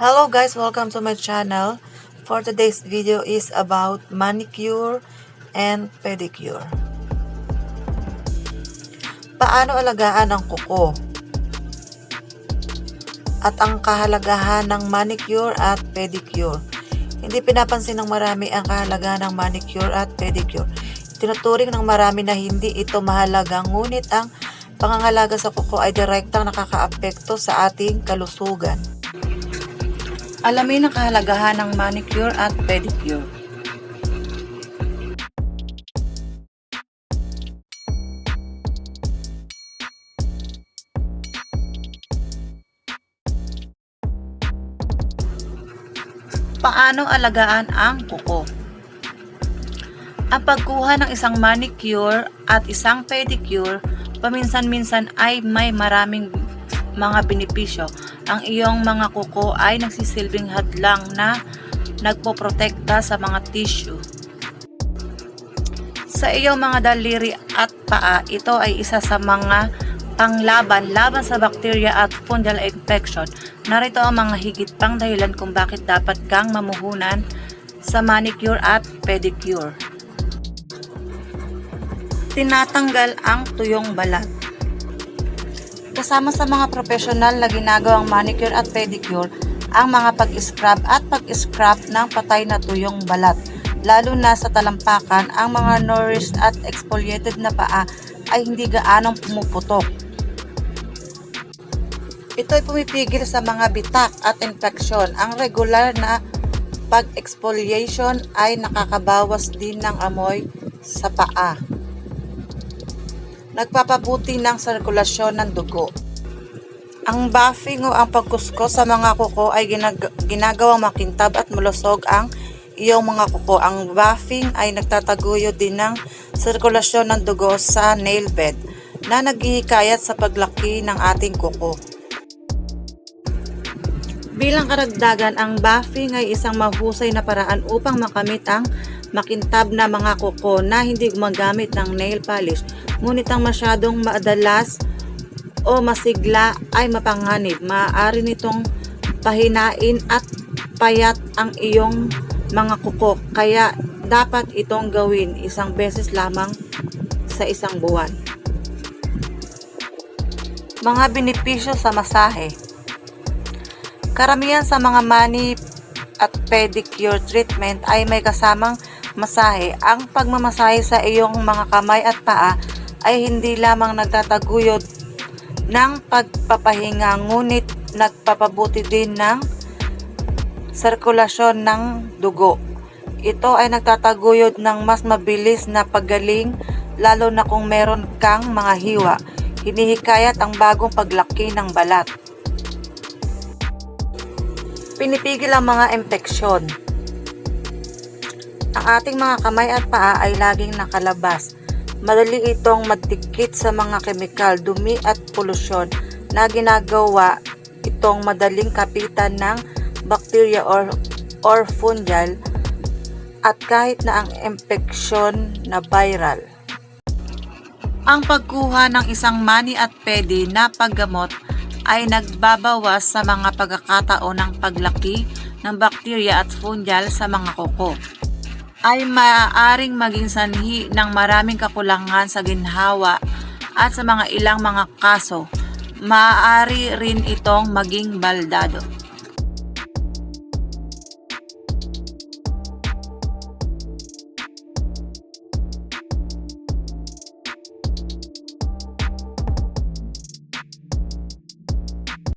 Hello guys, welcome to my channel. For today's video is about manicure and pedicure. Paano alagaan ang kuko? At ang kahalagahan ng manicure at pedicure. Hindi pinapansin ng marami ang kahalagahan ng manicure at pedicure. Tinuturing ng marami na hindi ito mahalaga ngunit ang pangangalaga sa kuko ay direktang nakakaapekto sa ating kalusugan. Alamin ang kahalagahan ng manicure at pedicure. Paano alagaan ang kuko? Ang pagkuha ng isang manicure at isang pedicure paminsan-minsan ay may maraming mga benepisyo. Ang iyong mga kuko ay nagsisilbing hadlang na nagpoprotekta sa mga tissue. Sa iyong mga daliri at paa, ito ay isa sa mga panglaban laban sa bacteria at fungal infection. Narito ang mga higit pang dahilan kung bakit dapat kang mamuhunan sa manicure at pedicure. Tinatanggal ang tuyong balat. Kasama sa mga profesional na ginagawang manicure at pedicure ang mga pag-scrub at pag-scrub ng patay na tuyong balat. Lalo na sa talampakan, ang mga nourished at exfoliated na paa ay hindi gaanong pumuputok. Ito ay pumipigil sa mga bitak at infeksyon. Ang regular na pag-exfoliation ay nakakabawas din ng amoy sa paa. Nagpapabuti ng sirkulasyon ng dugo. Ang buffing o ang pagkusko sa mga kuko ay ginag- ginagawang makintab at malusog ang iyong mga kuko. Ang buffing ay nagtataguyod din ng sirkulasyon ng dugo sa nail bed na naghihikayat sa paglaki ng ating kuko. Bilang karagdagan, ang buffing ay isang mahusay na paraan upang makamit ang makintab na mga kuko na hindi gumagamit ng nail polish. Ngunit ang masyadong madalas o masigla ay mapanganib. Maaari nitong pahinain at payat ang iyong mga kuko. Kaya dapat itong gawin isang beses lamang sa isang buwan. Mga benepisyo sa masahe. Karamihan sa mga mani at pedicure treatment ay may kasamang masahe. Ang pagmamasahe sa iyong mga kamay at paa ay hindi lamang nagtataguyod ng pagpapahinga ngunit nagpapabuti din ng sirkulasyon ng dugo. Ito ay nagtataguyod ng mas mabilis na paggaling lalo na kung meron kang mga hiwa. Hinihikayat ang bagong paglaki ng balat. Pinipigil ang mga impeksyon. Ang ating mga kamay at paa ay laging nakalabas. Madali itong magdikit sa mga kemikal, dumi at polusyon na ginagawa itong madaling kapitan ng bacteria or, or fungal at kahit na ang impeksyon na viral. Ang pagkuha ng isang mani at pedi na paggamot ay nagbabawas sa mga pagkakataon ng paglaki ng bakterya at fungal sa mga kuko. Ay maaaring maging sanhi ng maraming kakulangan sa ginhawa at sa mga ilang mga kaso, maaari rin itong maging baldado.